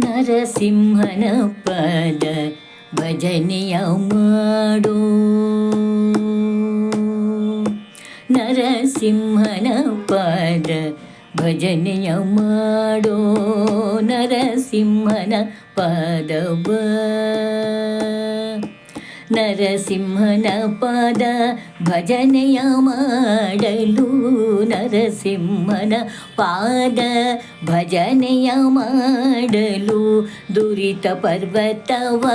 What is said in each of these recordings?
ನರಸಿಂಹನ ಪದ ಭಜನೆಯ ಮಾಡು ನರಸಿಂಹನ ಪದ ಭಜನೆಯ ಮಾಡೋ ನರಸಿಂಹನ ಪದವ ನರಸಿಂಹನ ಪದ ಭಜನೆಯ ಮಾಡಲು ನರಸಿಂಹನ ಪಾದ, ಭಜನೆಯ ಮಾಡಲು ದುರಿತ ಪರ್ವತವ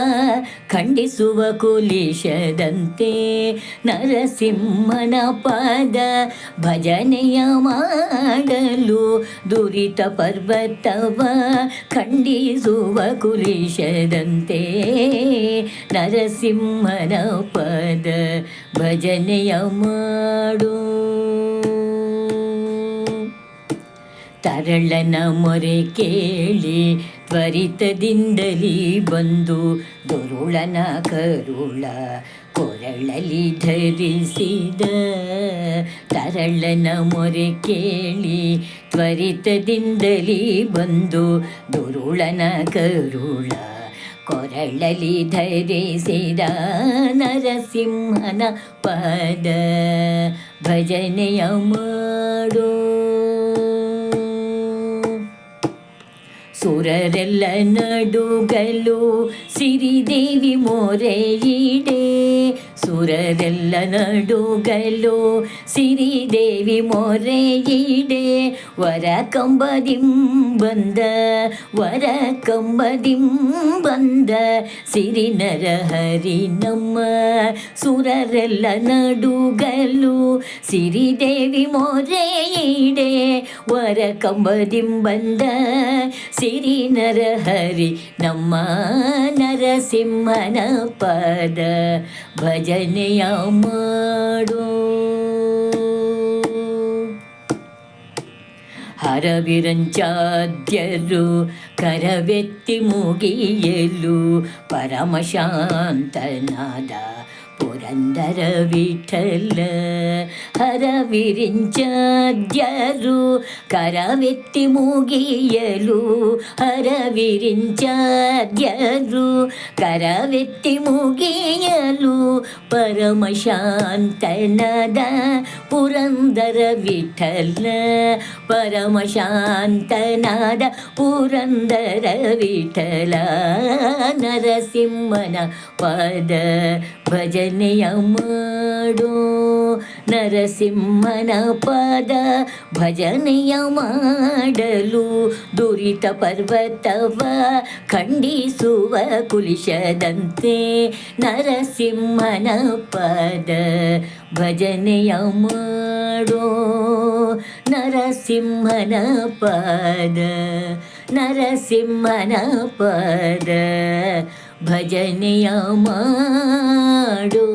ಖಂಡಿಸುವ ಕುಲಿಶದಂತೆ ನರಸಿಂಹನ ಪಾದ, ಭಜನೆಯ ಮಾಡಲು ದುರಿತ ಪರ್ವತವ ಖಂಡಿಸುವ ಕುಲಿಶದಂತೆ ನರಸಿಂಹನ ಪದ ಭಜನೆಯ ಮಾಡು. ತರಳನ ಮೊರೆ ಕೇಳಿ ತ್ವರಿತದಿಂದಲೀ ಬಂದು ದುರುಳನ ಕರುಳ ಕೊರಳಲಿ ಧರಿಸಿದ. ತರಳನ ಮೊರೆ ಕೇಳಿ ತ್ವರಿತದಿಂದಲೀ ಬಂದು ದುರುಳನ ಕರುಳ ಕೊರಳಲಿ ಧರಿಸಿದ ನರಸಿಂಹನ ಪದ ಭಜನೆಯ ಮಾಡು. ಸುರರೆಲ್ಲ ನಡುಗಲು ಸಿರಿದೇವಿ ಮೊರೆಯಿಡೆ ಸುರರೆಲ್ಲ ನಡುಗಲು ಸಿರಿದೇವಿ ಮೊರೆಯಿಡೆ. ವರ ಕಂಬದಿಂ ಬಂದ ವರ ಕಂಬದಿಂ ಬಂದ ಸಿರಿ ನರಹರಿ ನಮ್ಮ. ಸುರರೆಲ್ಲ ನಡುಗಲು ಸಿರಿದೇವಿ ಮೊರೆಯಿಡೆ. ವರ ಕಂಬದಿಂ ಬಂದ ಸಿರಿ ನರಹರಿ ನಮ್ಮ ನರಸಿಂಹನ ಪದ. ಭಜನೆಯ ಮಾಡು. ಹರವಿರಂಚಾದ್ಯರು ಕರವೆತ್ತಿ ಮುಗಿಯಲು ಪರಮಶಾಂತನಾದ ಪುರಂದರ ವಿಠಲ ಹರವಿರಿಂಚಾದ್ಯರು ಕರವೆತ್ತಿ ಮುಗಿಯಲು ಹರವಿರಿಂಚಾದ್ಯರು ಕರವೆತ್ತಿ ಮುಗಿಯಲು ಪರಮಶಾಂತನದ ಪುರಂದರ ವಿಠಲ ಪರಮಶಾಂತನಾದ ಪುರಂದರ ವಿಠಲ ನರಸಿಂಹನ ಪದ ಭಜನೆಯ ಮಾಡೋ ನರಸಿಂಹನ ಪದ ಭಜನೆಯ ಮಾಡಲು ದುರಿತ ಪರ್ವತವ ಖಂಡಿಸುವ ಕುಲಿಶದಂತೆ ನರಸಿಂಹನ ಪದ ಭಜನೆಯ ಮಾಡೋ ನರಸಿಂಹನ ಪದ ನರಸಿಂಹನ ಪದ ಭಜನೆಯ ಮಾಡೋ